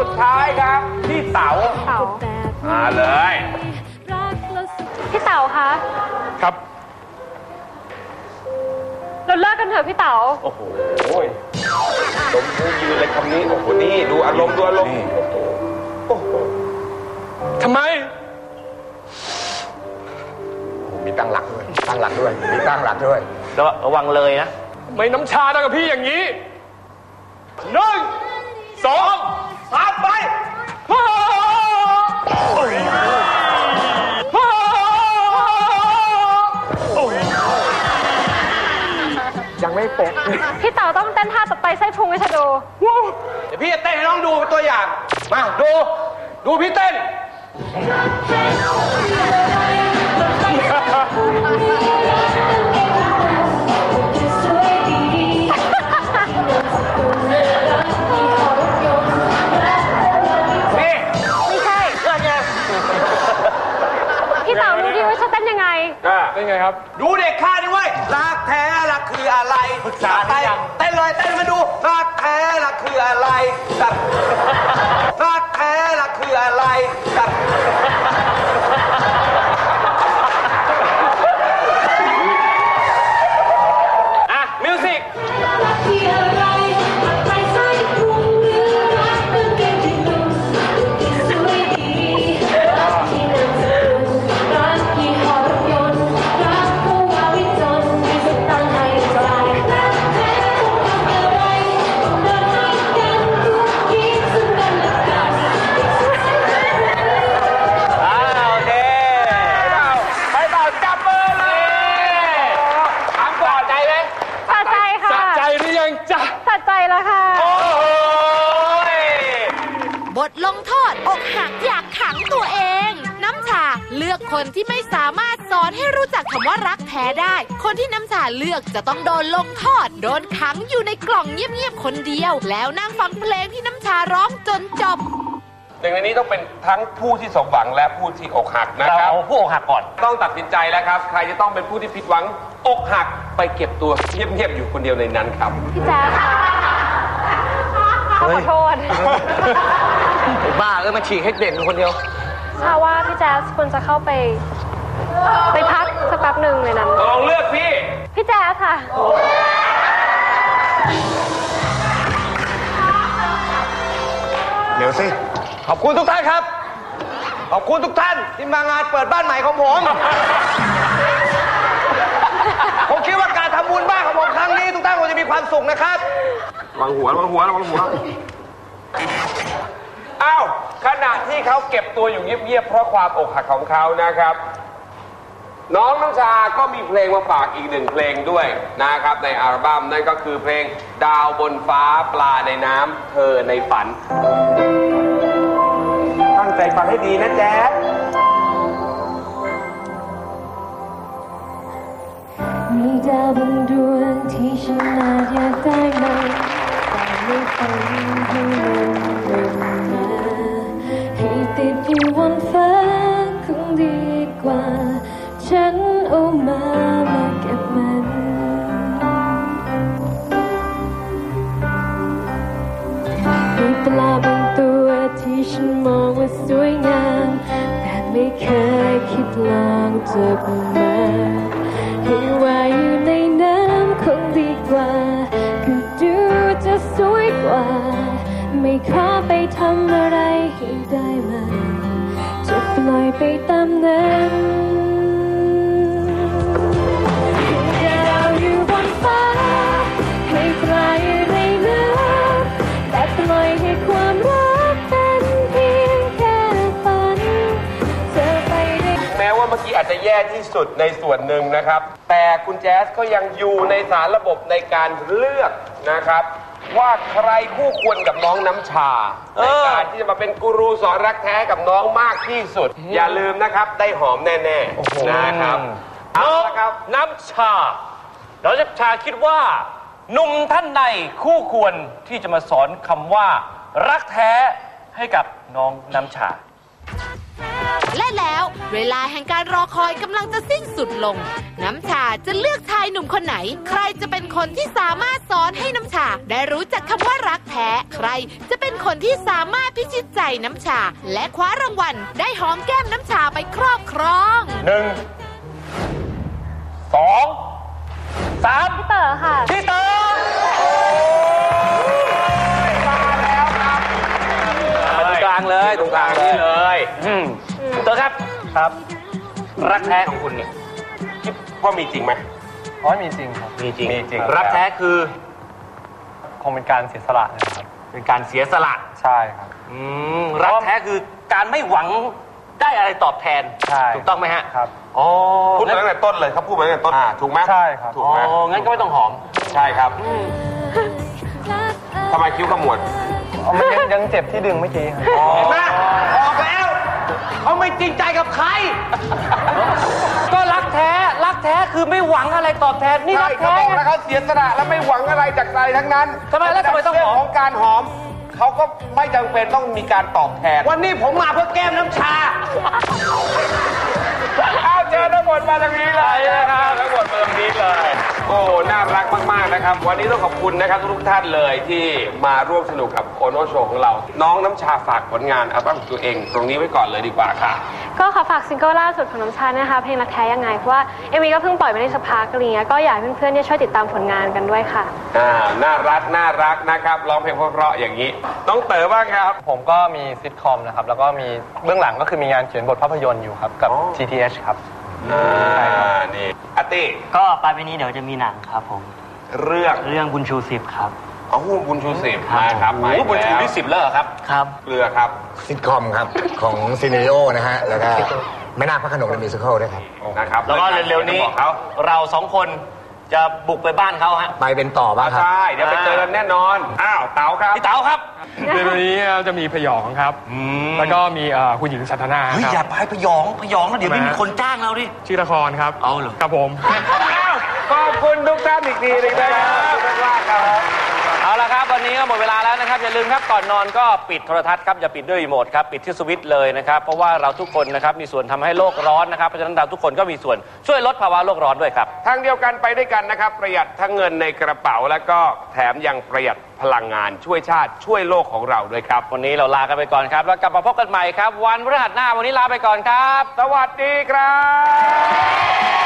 สุดท้ายครับพี่เต๋าเต๋ามาเลย พี่เต๋าคะ ครับ เราเลิกกันเถอะพี่เต๋า โอ้โหลมพูยืนเลยคำนี้ โอ้โห นี่ ดูอารมณ์ดูอารมณ์โอ้โหทำไม มีตั้งหลักด้วย ตั้งหลักด้วย มีตั้งหลักด้วย ระวังเลยนะ ไม่น้ำชาทำกับพี่อย่างนี้หนึ่ง เดี๋ยวพี่จะเต้นให้น้องดูเป็นตัวอย่าง มาดู ดูพี่เต้น นี่ไม่ใช่ เกิดไงพี่เต๋ารู้ดิว่าฉันเต้นยังไงอ่าเป็นไงครับ ดูเด็กข้านี่เว้ยรักแท้รักคืออะไรปรึกษาไปเต้นเลยเต้นมาดูรักแท้ล่ะคืออะไรกับรักแท้ล่ะคืออะไรกับ แล้วค่ะ โอ้ยบทลงโทษอกหักอยากขังตัวเอง น้ำชาเลือกคนที่ไม่สามารถสอนให้รู้จักคำว่ารักแท้ได้ คนที่น้ำชาเลือกจะต้องโดนลงโทษโดนขังอยู่ในกล่องเงียบๆคนเดียว แล้วนั่งฟังเพลงที่น้ำชาร้องจนจบหนึ่งในนี้ต้องเป็นทั้งผู้ที่สมหวังและผู้ที่อกหักนะเราครับ เอาผู้อกหักก่อน ต้องตัดสินใจแล้วครับ ใครจะต้องเป็นผู้ที่ผิดหวังอกหักไปเก็บตัวเงียบๆอยู่คนเดียวในนั้นครับ พี่แจ๊คค่ะ ขอโทษไอ้บ้าเออมันฉีกให้เด่นคนเดียวชาว่าพี่แจ๊สควรจะเข้าไป ไปพักสักแป๊บหนึ่งในนั้น ลองเลือกพี่ พี่แจ๊สค่ะเดี๋ยวสิ ขอบคุณทุกท่านครับ ขอบคุณทุกท่านที่มางานเปิดบ้านใหม่ของผมผม สุขนะครับ วางหัววางหัววางหัว อ้าวขณะที่เขาเก็บตัวอยู่เงียบๆเพราะความอกหักของเขานะครับ น้องน้ำชาก็มีเพลงมาฝากอีกหนึ่งเพลงด้วยนะครับ ในอัลบั้มนั่นก็คือเพลงดาวบนฟ้าปลาในน้ำเธอในฝัน ตั้งใจฟังให้ดีนะแจ๊ดมีดาวบนดวงที่ฉัน ฉันเอามามาเก็บมันปลาบางตัวที่ฉันมองว่าสวยงามแต่ไม่เคยคิดลองจับมาให้ว่าอยู่ในน้ำคงดีกว่า ว่า ไม่ขอไปทำอะไรให้ได้มาจะปล่อยไปตามนั้นดาวอยู่บนฟ้าให้ปลาอยู่ในน้ำแต่ปล่อยให้ความรักเป็นเพียงแค่ฝันเธอไปได้ แม้ว่าเมื่อกี้อาจจะแย่ที่สุดในส่วนหนึ่งนะครับ แต่คุณแจ๊สก็ยังอยู่ในสารระบบในการเลือกนะครับ ว่าใครคู่ควรกับน้องน้ำชาในการที่จะมาเป็นกูรูสอนรักแท้กับน้องมากที่สุด อย่าลืมนะครับ ได้หอมแน่ๆนะครับเอาละครับน้ำชาเราจะชาคิดว่าหนุ่มท่านใดคู่ควรที่จะมาสอนคำว่า รักแท้ให้กับน้องน้ำชาเและแล้วเวลาแห่งการรอคอยกำลังจะสิ้นสุดลง น้ำชาจะเลือกชายหนุ่มคนไหน ใครจะเป็นคนที่สามารถสอนให้น้ำชา ได้รู้จักคำว่ารักแท้ ใครจะเป็นคนที่สามารถพิชิตใจน้ำชา และคว้ารางวัลได้หอมแก้มน้ำชาไปครอบครองหนึ่งสองสามพี่เต๋อค่ะ พี่เต๋อ อครับ ครับ รักแท้ของคุณเนี่ยคิดว่ามีจริงไหมอ๋อมีจริงครับ มีจริงมีจริง รักแท้คือ คงเป็นการเสียสละนะครับ เป็นการเสียสละใช่ครับ อืมรักแท้คือการไม่หวังได้อะไรตอบแทน ใช่ถูกต้องไหมฮะครับ อ๋อพูดมาตั้งแต่ต้นเลยเขาพูดมาตั้งแต่ต้นอ่าถูกไหมใช่ครับถูกอ๋อไหมงั้นก็ไม่ต้องหอม ใช่ครับทำไมคิ้วขมวดเอามันยังยังเจ็บที่ดึงเมื่อกี้ครับเห็นไหมออกแล้ว เขาไม่จริงใจกับใคร ก็รักแท้ รักแท้คือไม่หวังอะไรตอบแทน นี่ใช่รักเขาแท้บอกไงแล้วเขาเสียสละและไม่หวังอะไรจากใครทั้งนั้นทำไมแล้วทำไมต้องหอม เรื่ของการหอม เขาก็ไม่จำเป็นต้องมีการตอบแทนวันนี้ผมมาเพื่อแก้มน้ำชา ทั้งหมดมาตรงนี้เลยนะครับทั้งหมดมาตรงนี้เลย โอ้น่ารักมากๆนะครับ วันนี้ต้องขอบคุณนะครับทุกท่านเลยที่มาร่วมสนุกกับโอโนโชว์ของเรา น้องน้ำชาฝากผลงานอัลบั้มของตัวเอง ตรงนี้ไว้ก่อนเลยดีกว่าค่ะ ก็ขอฝากซิงเกิลล่าสุดของน้ำชานะคะ เพลงรักแท้ยังไง เพราะว่าเอมีก็เพิ่งปล่อยไปได้สักพักอะไรเงี้ยก็อยากให้เพื่อนๆเนี่ยช่วยติดตามผลงานกันด้วยค่ะ อ่าน่ารักน่ารักนะครับร้องเพลงเพราะๆอย่างนี้น้องเต๋อบ้างครับ ผมก็มีซิทคอมนะครับ แล้วก็มีเบื้องหลังก็คือมีงานเขียนบทภาพยนตร์อยู่ครับ กับ อ๋อ GTH ครับ อ่านี่อาร์ตี้ก็ปลายปีนี้เดี๋ยวจะมีหนังครับผม เรื่องเรื่องบุญชูสิบครับ อ๋อบุญชูสิบมาครับมาโอ้อีกบุญชูแล้วที่สิบแล้วเหรอครับ ครับ เกลือครับซิทคอมครับ ของซีเนโอนะฮะ แล้วก็แม่นาคพระโขนงในมิวสิควลด้วยครับ นะครับแล้วก็เร็วๆนี้บอกเขาเราสองคนจะบุกไปบ้านเขาฮะ ไปเป็นต่อบ้างครับ ใช่เดี๋ยวไปเจอกันแน่นอน อ้าวเต๋าครับพี่เต๋าครับเดือนนี้จะมีพยองครับ แล้วก็มีเอ่อคุณหญิงสัทนาเฮ้ยคอย่ารับ ไปพยองพยองแล้วเดี๋ยวไม่ทำไมมีฮะคนจ้างเราดิ ชื่อละครครับ เอาเหรอ ครับผม อ้าวขอบคุณทุกท่านอีกทีหนึงนะครับขอบคุณมากครับ เอาละครับ วันนี้ก็หมดเวลาแล้วนะครับ อย่าลืมครับก่อนนอนก็ปิดโทรทัศน์ครับ อย่าปิดด้วยรีโมทครับ ปิดที่สวิตช์เลยนะครับ เพราะว่าเราทุกคนนะครับมีส่วนทำให้โลกร้อนนะครับ เพราะฉะนั้นเราทุกคนก็มีส่วนช่วยลดภาวะโลกร้อนด้วยครับ ทางเดียวกันไปด้วยกันนะครับ ประหยัดทั้งเงินในกระเป๋าแล้วก็แถมยังประหยัดพลังงานช่วยชาติช่วยโลกของเราด้วยครับ วันนี้เราลากันไปก่อนครับ แล้วกลับมาพบกันใหม่ครับ วันพฤหัสหน้าวันนี้ลาไปก่อนครับ สวัสดีครับ